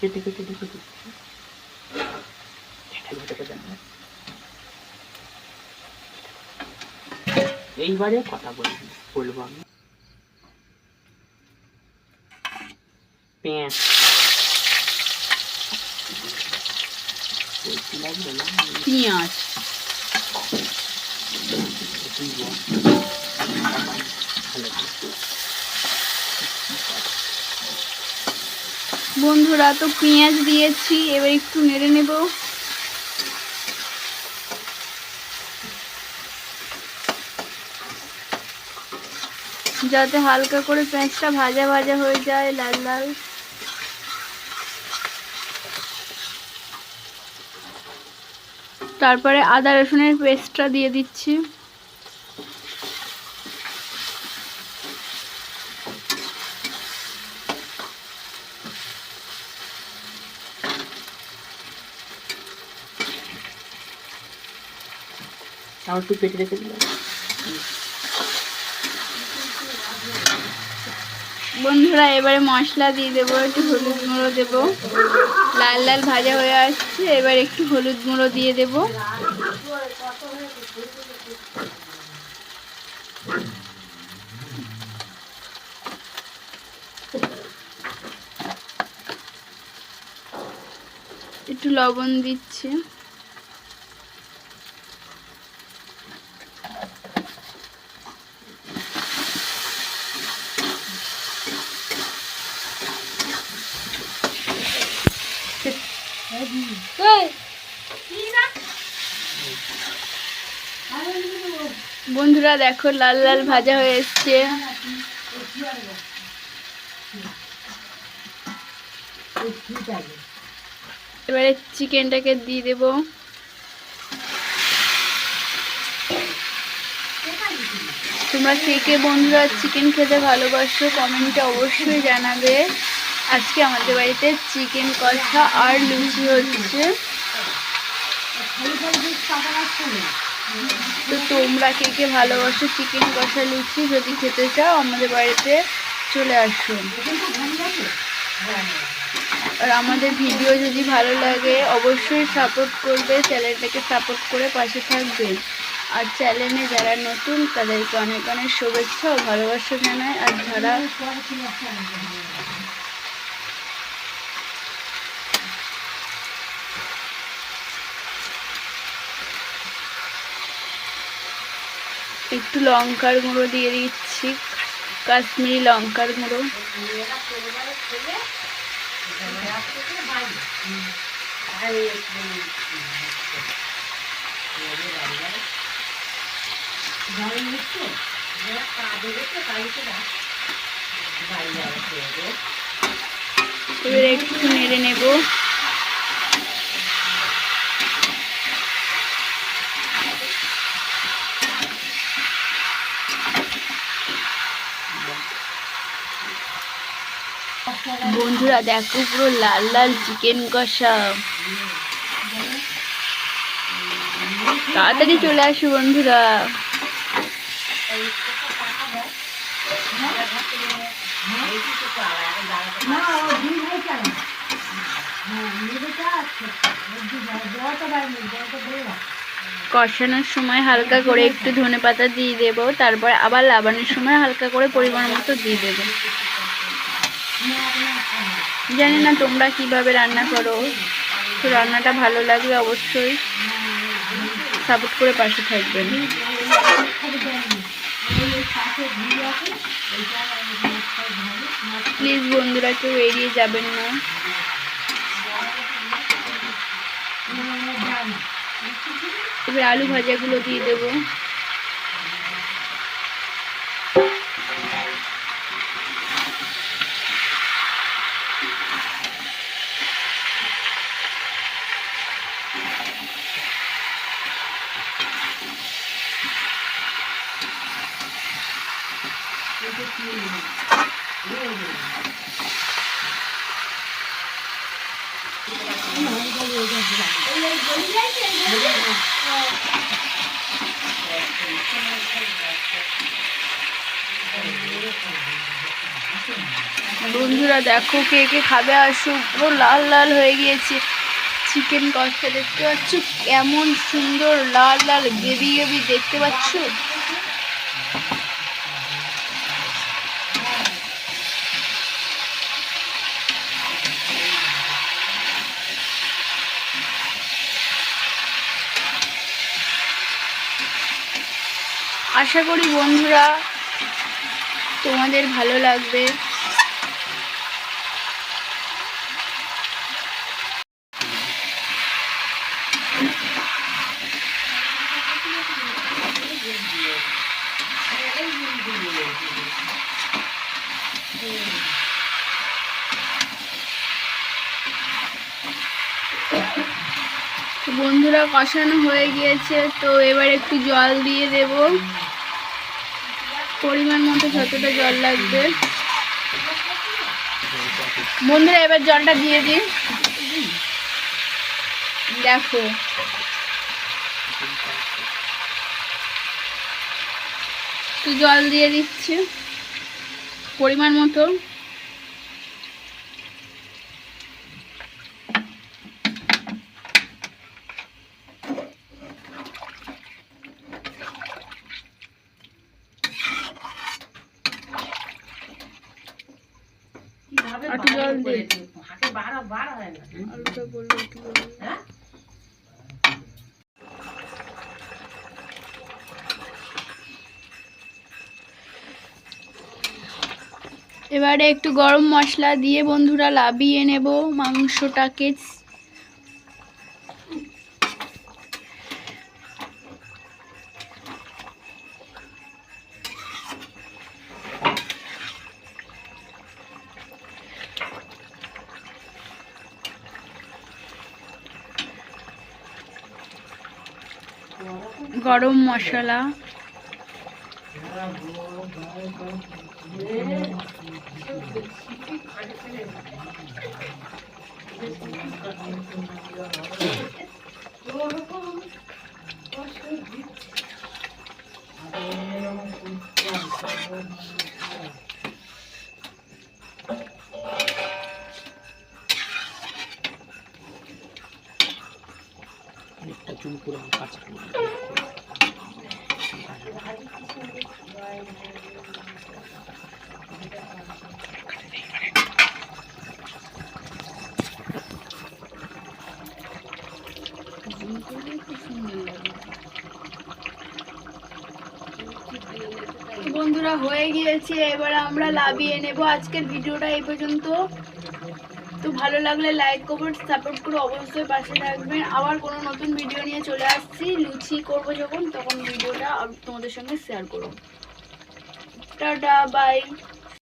কেটে কেটে। এইবারে কথা বলবি বলব আমি পেঁয়াজ পেঁয়াজ বল। বন্ধুরা, তো পেঁয়াজ দিয়েছি, এবার একটু নেড়ে নেব। যাতে হালকা করে পেঁয়াজটা ভাজা ভাজা হয়ে যায়, লাল লাল। তারপরে আদা রসুনের পেস্টটা দিয়ে দিচ্ছি। একটু কেটে রেখে দিলাম। বন্ধুরা, এবারে মশলা দিয়ে দেবো, একটু হলুদ গুঁড়ো দেবো। লাল লাল ভাজা হয়ে আসছে, এবার একটু হলুদ গুঁড়ো দিয়ে দেবো। একটু লবণ দিচ্ছি। বন্ধুরা দেখো লাল লাল ভাজা হয়ে এসছে। এবারে চিকেনটাকে দিয়ে দেবো। তোমরা কে কে বন্ধুরা চিকেন খেতে ভালোবাসো, কমেন্টে অবশ্যই জানাবে। আজকে আমাদের বাড়িতে চিকেন কষা আর লুচি হচ্ছে। তো তোমরা কে কে ভালোবাসো চিকেন কষা লুচি যদি খেতে চাও, আমাদের বাড়িতে চলে আসো। আর আমাদের ভিডিও যদি ভালো লাগে, অবশ্যই সাপোর্ট করবে, চ্যানেলটাকে সাপোর্ট করে পাশে থাকবে। আর চ্যানেলে যারা নতুন, তাদেরকে অনেক অনেক শুভেচ্ছা ও ভালোবাসা জানায় আর যারা একটু লঙ্কার গুঁড়ো দিয়ে দিচ্ছি। কাশ্মীরি লঙ্কার গুঁড়ো। এবার একটু নেড়ে নেব। বন্ধুরা, দেখো পুরো লাল লাল চিকেন কষা। তাড়াতাড়ি চলে আসো বন্ধুরা। কষানোর সময় হালকা করে একটু ধনে পাতা দিয়ে দেবো, তারপর আবার লাবানোর সময় হালকা করে পরিমাণ মতো দিয়ে দেবো। জানি না তোমরা কীভাবে রান্না করো। তো রান্নাটা ভালো লাগলে অবশ্যই সাপোর্ট করে পাশে থাকবেন। প্লিজ বন্ধুরা কেউ এড়িয়ে যাবেন না। এবার আলু ভাজাগুলো দিয়ে দেবো। বন্ধুরা দেখো কে কে খাবে? আর পুরো লাল লাল হয়ে গিয়েছে। চিকেন কষা দেখতে পাচ্ছ? কেমন সুন্দর লাল লাল গেবি গেবি দেখতে পাচ্ছ? আশা করি বন্ধুরা তোমাদের ভালো লাগবে। বন্ধুরা কষানো হয়ে গিয়েছে, তো এবার একটু জল দিয়ে দেব। পরিমাণ মতো যতটা জল লাগবে। বন্ধুরা, এবার জলটা দিয়ে দিই দেখো। একটু জল দিয়ে দিচ্ছি পরিমাণ মতো। একটু জল দিয়ে। অল্প বলব একটু এবারে একটু গরম মশলা দিয়ে বন্ধুরা লাবিয়ে নেব মাংসটাকে। গরম মশলা। অনেকটা চুল করে কাঁচা বন্ধুরা, হয়ে গিয়েছে। এবার আমরা লাভিয়ে নেব। আজকের ভিডিওটা এই পর্যন্ত। তো ভালো লাগলে লাইক কমেন্ট সাপোর্ট করে অবশ্যই পাশে থাকবেন। আবার কোনো নতুন ভিডিও নিয়ে চলে আসছি। লুচি করব যখন, তখন ভিডিওটা তোমাদের সঙ্গে শেয়ার করব। Tada, bye.